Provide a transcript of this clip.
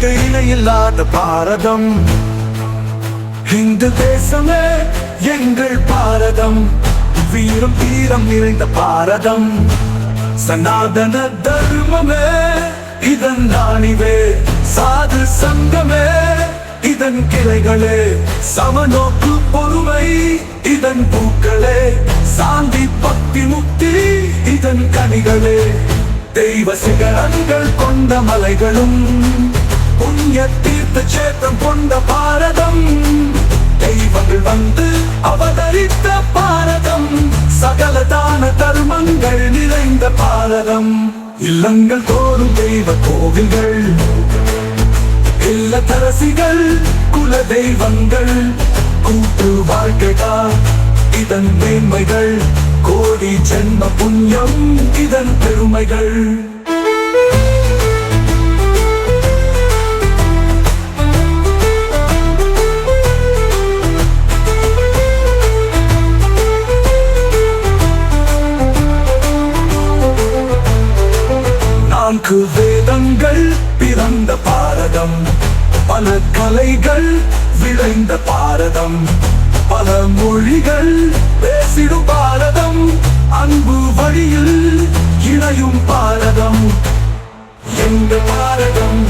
இங்கு இணையில்லாத பாரதம்? இந்து தேசமே எங்கள் பாரதம். வீரம் தீரம் நிறைந்த பாரதம். சனாதன தர்மமே இதன் ராணிவே. சாது சங்கமே இதன் கிளைகளே. சமநோக்கு பொறுமை இதன் பூக்களே. சாந்தி பக்தி முக்தி இதன் கனிகளே. தெய்வ சிகரங்கள் கொண்ட மலைகளும் தீர்த்த சேத்திரம் கொண்ட பாரதம். தெய்வங்கள் வந்து அவதரித்த பாரதம். சகலதான தர்மங்கள் நிறைந்த பாரதம். இல்லங்கள் தோறும் தெய்வ கோவில்கள். இல்லத்தரசிகள் குல தெய்வங்கள் கூட்டு வாழ்க்கைதா இதன் மேன்மைகள். கோடி ஜென்ம புண்ணியம் இதன் பெருமைகள். நான்கு வேதங்கள் பிறந்த பாரதம். பல கலைகள் விளைந்த பாரதம். பல மொழிகள் பேசிடும் பாரதம். அன்பு வழியில் இணையும் பாரதம். எங்க பாரதம்.